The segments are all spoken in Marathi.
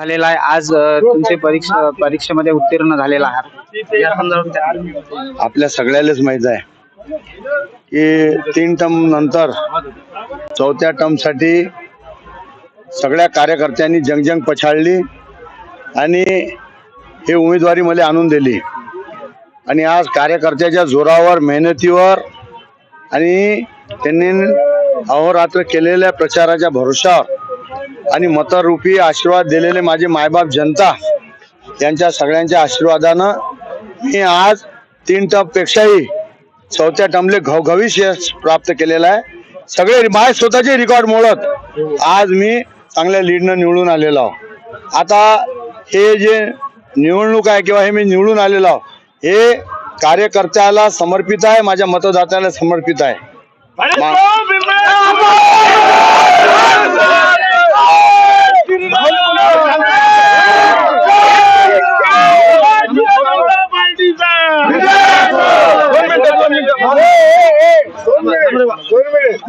झालेला आहे आज तुमचे परीक्षा परीक्षेमध्ये उत्तीर्ण झालेला आहात या संदर्भात काय? आपल्या सगळ्यालाच माहीत आहे की तीन टर्म नंतर चौथ्या टर्मसाठी सगळ्या कार्यकर्त्यांनी जंगजंग पछाडली आणि हे उमेदवारी मला आणून दिली आणि आज कार्यकर्त्याच्या जोरावर मेहनतीवर आणि त्यांनी अहोरात्र केलेल्या प्रचाराच्या भरोशावर आणि मतरूपी आशीर्वाद दिलेले माझे मायबाप जनता यांच्या सगळ्यांच्या आशीर्वादानं मी आज तीन टपपेक्षाही चौथ्या टर्मले घवघवीत यश प्राप्त केलेलं आहे. सगळे माझे स्वतःचे रेकॉर्ड मोडत आज मी चांगल्या लीडनं निवडून आलेलो आहो. आता हे जे निवडणूक आहे किंवा हे मी निवडून आलेलो आहो हे कार्यकर्त्याला समर्पित आहे माझ्या मतदात्याला समर्पित आहे.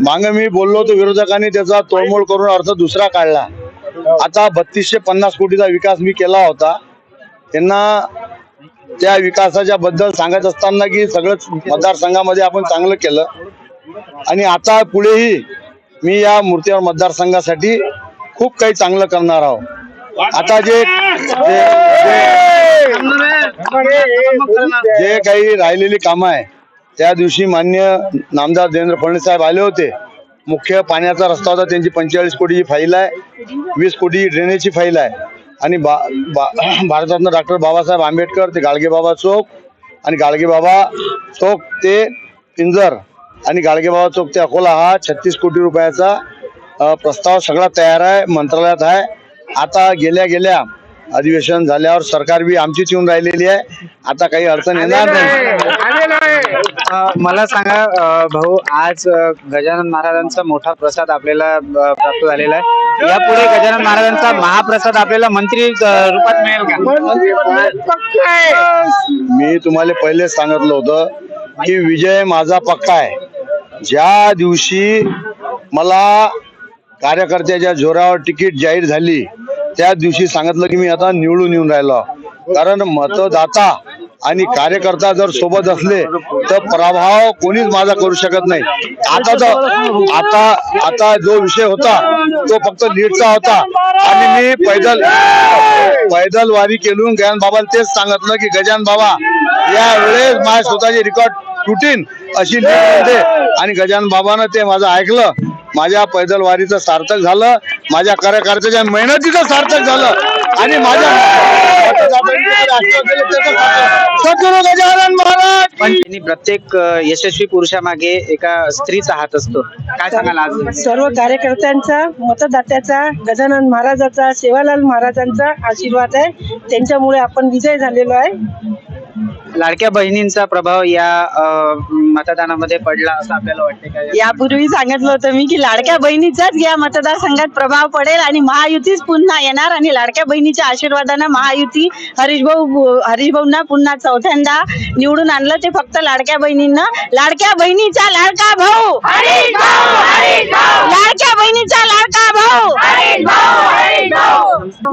मागे मी बोललो होतो विरोधकांनी त्याचा तोडमोड करून अर्थ दुसरा काढला. आता बत्तीसशे पन्नास कोटीचा विकास मी केला होता. त्यांना त्या विकासाच्या बद्दल सांगत असताना की सगळंच मतदारसंघामध्ये आपण चांगलं केलं. आणि आता पुढेही मी या मूर्तीवर मतदारसंघासाठी खूप काही चांगलं करणार आहोत आता जे जे- जे काही राहिलेली कामं आहे त्या दिवशी मान्य नामदार देवेंद्र फडणवीस साहेब आले होते. मुख्य पाण्याचा रस्ता होता त्यांची पंचेचाळीस कोटीची फाईल आहे वीस कोटी ड्रेनेजची फाईल आहे. आणि बा, बा, भारतरत्न डॉक्टर बाबासाहेब आंबेडकर ते गाडगेबाबा चौक आणि गाडगेबाबा चौक ते पिंजर आणि गाडगेबाबा चौक ते अकोला हा छत्तीस कोटी रुपयाचा प्रस्ताव सगळा तयार आहे मंत्रालयात आहे. आता गेल्या गेल्या अधिवेशन झाल्यावर सरकार बी आमचीच येऊन राहिलेली आहे. आता काही अडचण येणार नाही. मला सांगा भाऊ आज गजानन महाराजांचा मोठा प्रसाद आपल्याला प्राप्त झालेला आहे. यापुढे गजानन महाराजांचा महाप्रसाद आपल्याला मंत्री रूपात मिळेल का? मी तुम्हाला पहिले सांगितलं होतं की विजय माझा पक्का आहे. ज्या दिवशी मला कार्यकर्त्याच्या जोरावर तिकीट जाहीर झाली त्या दिवशी सांगितलं की मी आता निवडून येऊन राहिलो. कारण मतदाता आणि कार्यकर्ता जर सोबत असले तर प्रभाव कोणीच माझा करू शकत नाही. आता तर आता आता जो विषय होता तो फक्त नीटचा होता. आणि मी पैदल पैदल वारी केलून गजान बाबाला तेच सांगितलं की गजान बाबा यावेळेस माझ्या स्वतःचे रेकॉर्ड तुटीन अशी होते आणि गजान बाबानं ते माझं ऐकलं. माझ्या पैदल वारीचं सार्थक झालं. माझ्या कार्यकर्त्याच्या मेहनतीचं सार्थक झालं. आणि माझ्या गजानन महाराज पण त्यांनी प्रत्येक यशस्वी पुरुषामागे एका स्त्रीचा हात असतो. काय सांगाल आज? सर्व कार्यकर्त्यांचा मतदात्याचा गजानन महाराजाचा सेवालाल महाराजांचा आशीर्वाद आहे. त्यांच्यामुळे आपण विजय झालेलो आहे. लाडक्या बहिणींचा प्रभाव या अ, मतदानामध्ये पडला असं आपल्याला वाटते का? यापूर्वी सांगितलं होतं मी की लाडक्या बहिणीचाच या मतदारसंघात प्रभाव पडेल आणि महायुतीच पुन्हा येणार आणि लाडक्या बहिणीच्या आशीर्वादानं महायुती हरीशभाऊ हरीशभाऊंना पुन्हा चौथ्यांदा निवडून आणलं. ते फक्त लाडक्या बहिणींना लाडक्या बहिणीचा लाडका भाऊ! लाडक्या बहिणीचा लाडका भाऊ!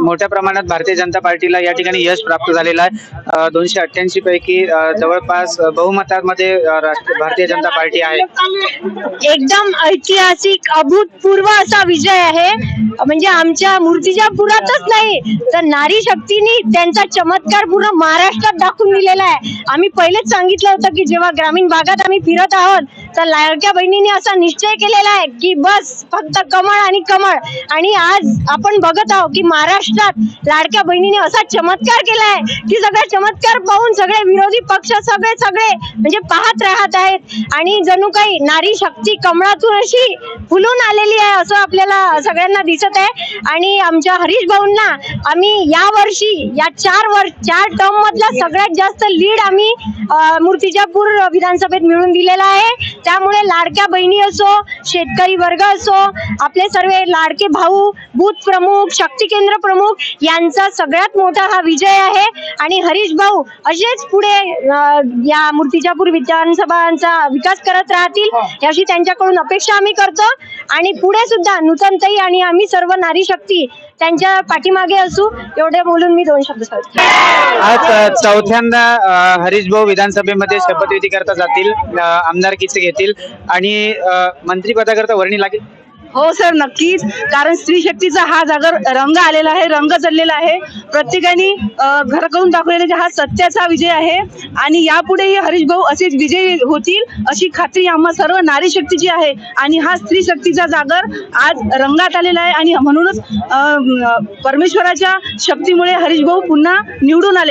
मोठ्या प्रमाणात भारतीय जनता पार्टीला या ठिकाणी यश प्राप्त झालेलं आहे. दोनशे अठ्ठ्याऐंशी पैकी अ, जवळपास बहुमतामध्ये भारतीय जनता पार्टी आहे. एकदम ऐतिहासिक अभूतपूर्व असा विजय आहे. म्हणजे आमच्या मूर्तीच्या पुरातच नाही तर नारी शक्तीने त्यांचा चमत्कार पूर्ण महाराष्ट्रात दाखवून दिलेला आहे. आम्ही पहिलेच सांगितलं होतं की जेव्हा ग्रामीण भागात आम्ही फिरत आहोत तर लाडक्या बहिणीने असा निश्चय केलेला आहे की बस फक्त कमळ आणि कमळ. आणि आज आपण बघत आहोत की महाराष्ट्रात लाडक्या बहिणीने असा चमत्कार केला आहे की सगळा चमत्कार पाहून सगळे विरोधी पक्ष सगळे सगळे म्हणजे पाहत राहत आहेत. आणि जणू काही नारी शक्ती कमळातून अशी फुलून आलेली आहे असं आपल्याला सगळ्यांना दिसत आहे. आणि आमच्या हरीश भाऊंना आम्ही या वर्षी या चार वर्ष चार टर्म मधला सगळ्यात जास्त लीड आम्ही मूर्तिजापूर विधानसभेत मिळून दिलेला आहे. त्यामुळे लाडक्या बहिणी असो शेतकरी वर्ग असो आपले सर्व लाडके भाऊ बूथ प्रमुख शक्ती केंद्र प्रमुख यांचा सगळ्यात मोठा हा विजय आहे. आणि हरीश भाऊ असेच पुढे अं, या मूर्तिजापूर विधानसभांचा विकास करत राहतील याची त्यांच्याकडून अपेक्षा आम्ही करतो. आणि पुढे सुद्धा नूतनताई आणि आम्ही सर्व नारी शक्ती त्यांच्या पाठीमागे असू एवढे बोलून मी दोन शब्द सांगते. आज चौथ्यांदा हरीश भाऊ विधानसभेमध्ये शपथविधी करता जातील आमदारकीचे घेतील. आणि मंत्रिपदाकरता वर्णी लागेल. हो सर नक्कीच. कारण स्त्री शक्तीचा हा जागर रंग आलेला आहे रंग चढलेला आहे प्रत्येकाने घर करून दाखवलेला हा सत्याचा विजय आहे आणि यापुढेही हरीश भाऊ असेच विजयी होतील अशी खात्री आम्हा सर्व नारी शक्तीची आहे. आणि हा स्त्री शक्तीचा जागर आज रंगात आलेला आहे आणि म्हणूनच परमेश्वराच्या शक्तीमुळे हरीश भाऊ पुन्हा निवडून आले.